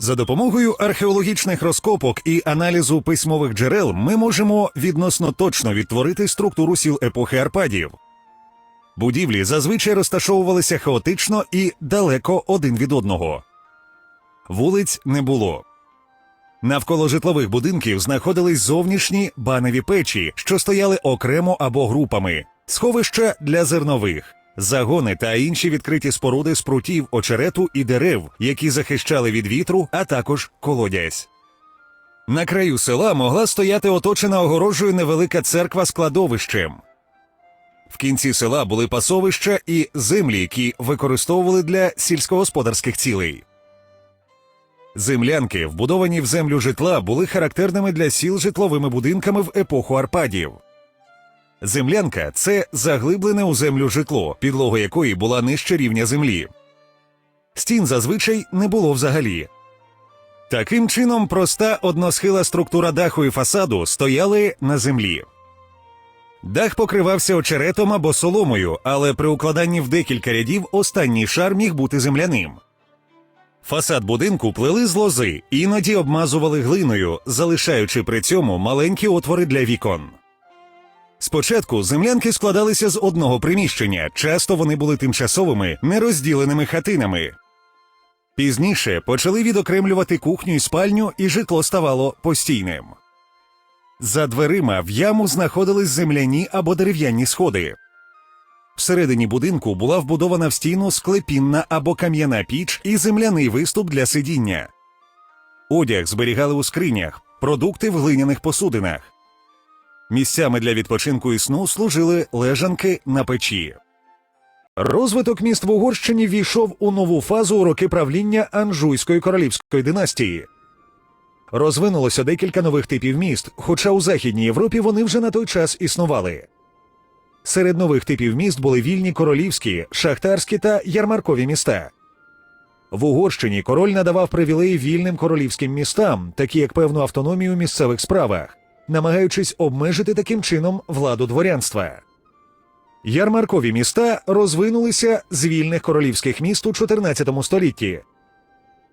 За допомогою археологічних розкопок і аналізу письмових джерел ми можемо відносно точно відтворити структуру сіл епохи Арпадів. Будівлі зазвичай розташовувалися хаотично і далеко один від одного. Вулиць не було. Навколо житлових будинків знаходились зовнішні баневі печі, що стояли окремо або групами, сховища для зернових, загони та інші відкриті споруди з прутів, очерету і дерев, які захищали від вітру, а також колодязь. На краю села могла стояти оточена огорожею невелика церква з кладовищем. В кінці села були пасовища і землі, які використовували для сільськогосподарських цілей. Землянки, вбудовані в землю житла, були характерними для сіл житловими будинками в епоху Арпадів. Землянка це заглиблене у землю житло, підлога якої була нижче рівня землі. Стін зазвичай не було взагалі. Таким чином, проста односхила структура даху і фасаду стояли на землі. Дах покривався очеретом або соломою, але при укладанні в декілька рядів останній шар міг бути земляним. Фасад будинку плели з лози, іноді обмазували глиною, залишаючи при цьому маленькі отвори для вікон. Спочатку землянки складалися з одного приміщення, часто вони були тимчасовими, нерозділеними хатинами. Пізніше почали відокремлювати кухню і спальню, і житло ставало постійним. За дверима в яму знаходились земляні або дерев'яні сходи. Всередині будинку була вбудована в стіну склепінна або кам'яна піч і земляний виступ для сидіння. Одяг зберігали у скринях, продукти в глиняних посудинах. Місцями для відпочинку і сну служили лежанки на печі. Розвиток міст в Угорщині війшов у нову фазу у роки правління Анжуйської королівської династії. Розвинулося декілька нових типів міст, хоча у Західній Європі вони вже на той час існували. Серед нових типів міст були вільні королівські, шахтарські та ярмаркові міста. В Угорщині король надавав привілеї вільним королівським містам, такі як певну автономію у місцевих справах, намагаючись обмежити таким чином владу дворянства. Ярмаркові міста розвинулися з вільних королівських міст у 14 столітті.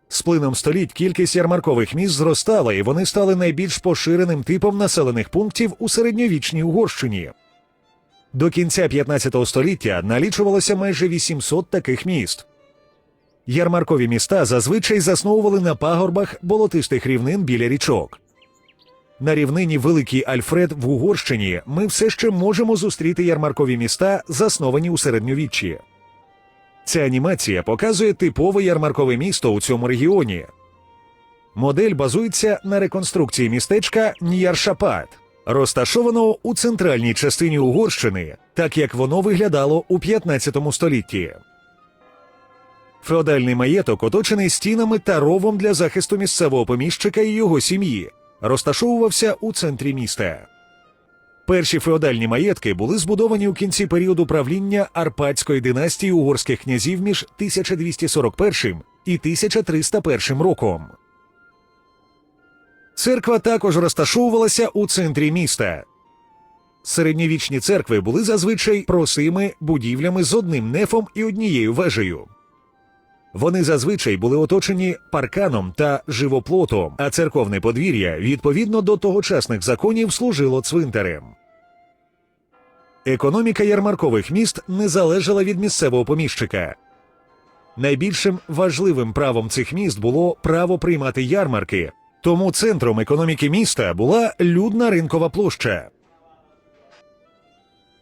З плином століть кількість ярмаркових міст зростала, і вони стали найбільш поширеним типом населених пунктів у середньовічній Угорщині. До кінця 15 століття налічувалося майже 800 таких міст. Ярмаркові міста зазвичай засновували на пагорбах болотистих рівнин біля річок. На рівнині Великий Альфред в Угорщині ми все ще можемо зустріти ярмаркові міста, засновані у середньовіччі. Ця анімація показує типове ярмаркове місто у цьому регіоні. Модель базується на реконструкції містечка Ньяршапат, розташованого у центральній частині Угорщини, так як воно виглядало у 15 столітті. Феодальний маєток оточений стінами та ровом для захисту місцевого поміщика і його сім'ї, розташовувався у центрі міста. Перші феодальні маєтки були збудовані у кінці періоду правління Арпадської династії угорських князів між 1241 і 1301 роком. Церква також розташовувалася у центрі міста. Середньовічні церкви були зазвичай просими будівлями з одним нефом і однією вежею. Вони зазвичай були оточені парканом та живоплотом, а церковне подвір'я відповідно до тогочасних законів служило цвинтарем. Економіка ярмаркових міст не залежала від місцевого поміщика. Найбільшим важливим правом цих міст було право приймати ярмарки, тому центром економіки міста була людна ринкова площа.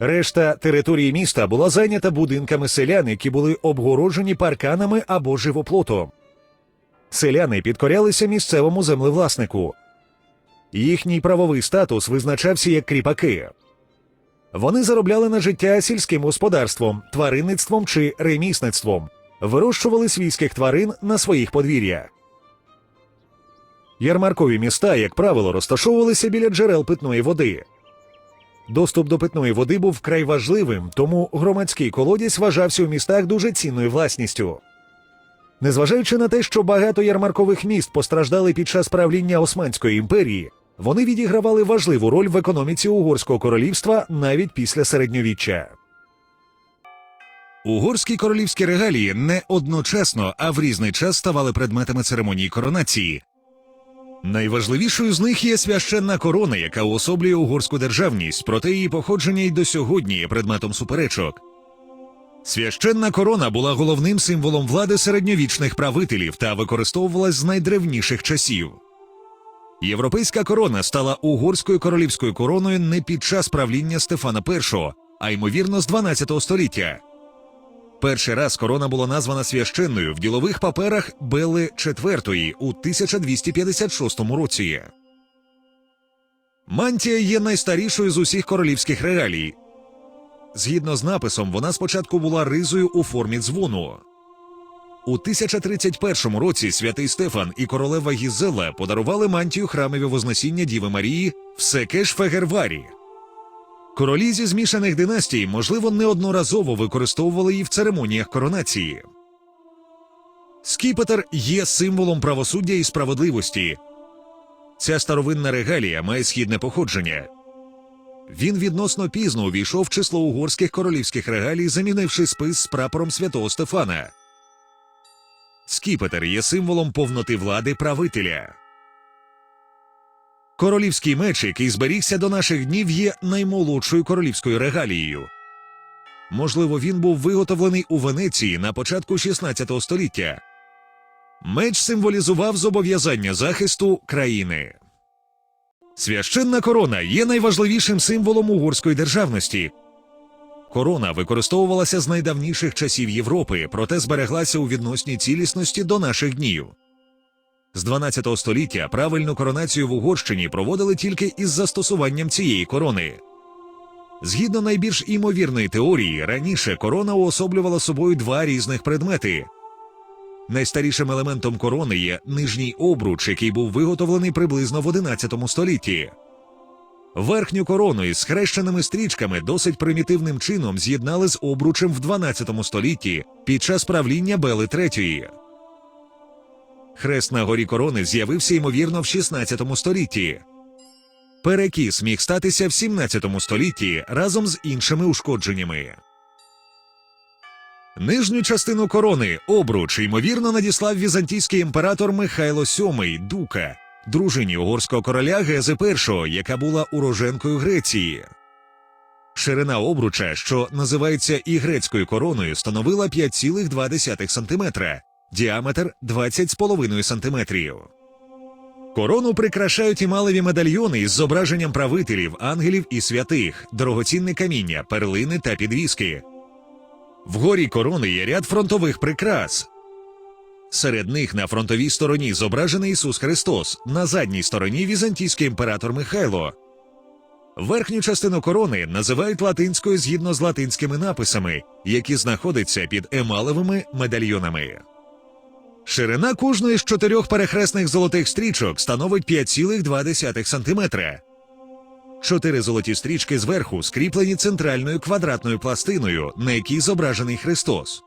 Решта території міста була зайнята будинками селян, які були обгороджені парканами або живоплотом. Селяни підкорялися місцевому землевласнику. Їхній правовий статус визначався як кріпаки. Вони заробляли на життя сільським господарством, тваринництвом чи ремісництвом, вирощували свійських тварин на своїх подвір'ях. Ярмаркові міста, як правило, розташовувалися біля джерел питної води. Доступ до питної води був вкрай важливим, тому громадський колодязь вважався у містах дуже цінною власністю. Незважаючи на те, що багато ярмаркових міст постраждали під час правління Османської імперії, вони відігравали важливу роль в економіці Угорського королівства навіть після середньовіччя. Угорські королівські регалії не одночасно, а в різний час ставали предметами церемонії коронації. Найважливішою з них є священна корона, яка уособлює угорську державність, проте її походження й до сьогодні є предметом суперечок. Священна корона була головним символом влади середньовічних правителів та використовувалась з найдревніших часів. Європейська корона стала угорською королівською короною не під час правління Стефана І, а ймовірно з 12 століття. Перший раз корона була названа священною в ділових паперах Белли IV у 1256 році. Мантія є найстарішою з усіх королівських регалій. Згідно з написом, вона спочатку була ризою у формі дзвону. У 1031 році святий Стефан і королева Гізела подарували мантію храмові Вознесіння Діви Марії в Секеш-Фегерварі. Королі зі змішаних династій, можливо, неодноразово використовували її в церемоніях коронації. Скіпетр є символом правосуддя і справедливості. Ця старовинна регалія має східне походження. Він відносно пізно увійшов в число угорських королівських регалій, замінивши спис з прапором святого Стефана. Скіпетр є символом повноти влади правителя. Королівський меч, який зберігся до наших днів, є наймолодшою королівською регалією. Можливо, він був виготовлений у Венеції на початку 16 століття. Меч символізував зобов'язання захисту країни. Священна корона є найважливішим символом угорської державності. Корона використовувалася з найдавніших часів Європи, проте збереглася у відносній цілісності до наших днів. З 12 століття правильну коронацію в Угорщині проводили тільки із застосуванням цієї корони. Згідно найбільш імовірної теорії, раніше корона уособлювала собою два різних предмети. Найстарішим елементом корони є нижній обруч, який був виготовлений приблизно в 11 столітті. Верхню корону із схрещеними стрічками досить примітивним чином з'єднали з обручем в 12 столітті під час правління Бели III. Хрест на горі корони з'явився ймовірно в 16 столітті. Перекіс міг статися в 17 столітті разом з іншими ушкодженнями. Нижню частину корони обруч ймовірно надіслав візантійський імператор Михайло VII Дука, дружині угорського короля Гези І, яка була уроженкою Греції. Ширина обруча, що називається і грецькою короною, становила 5,2 см, діаметр 20,5 см. Корону прикрашають і малеві медальйони із зображенням правителів, ангелів і святих, дорогоцінне каміння, перлини та підвіски. Вгорі корони є ряд фронтових прикрас. Серед них на фронтовій стороні зображений Ісус Христос, на задній стороні візантійський імператор Михайло. Верхню частину корони називають латинською згідно з латинськими написами, які знаходяться під емалевими медальйонами. Ширина кожної з чотирьох перехресних золотих стрічок становить 5,2 см. Чотири золоті стрічки зверху скріплені центральною квадратною пластиною, на якій зображений Христос.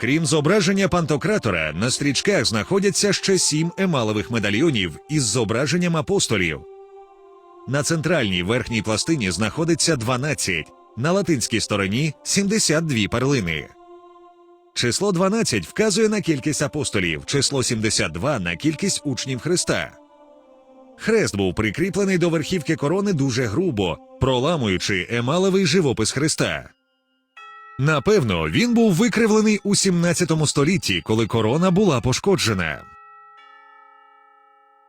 Крім зображення пантократора, на стрічках знаходяться ще сім емалових медальйонів із зображенням апостолів. На центральній верхній пластині знаходиться 12, на латинській стороні 72 перлини. Число 12 вказує на кількість апостолів, число 72 на кількість учнів Христа. Хрест був прикріплений до верхівки корони дуже грубо, проламуючи емалевий живопис Христа. Напевно, він був викривлений у 17 столітті, коли корона була пошкоджена.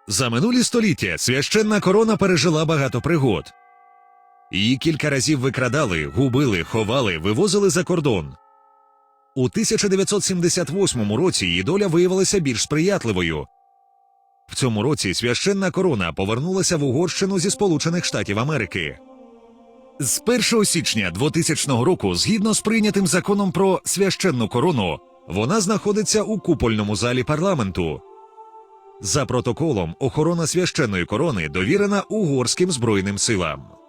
За минулі століття священна корона пережила багато пригод. Її кілька разів викрадали, губили, ховали, вивозили за кордон. У 1978 році її доля виявилася більш сприятливою. В цьому році священна корона повернулася в Угорщину зі Сполучених Штатів Америки. З 1 січня 2000 року, згідно з прийнятим законом про священну корону, вона знаходиться у купольному залі парламенту. За протоколом, охорона священної корони довірена угорським збройним силам.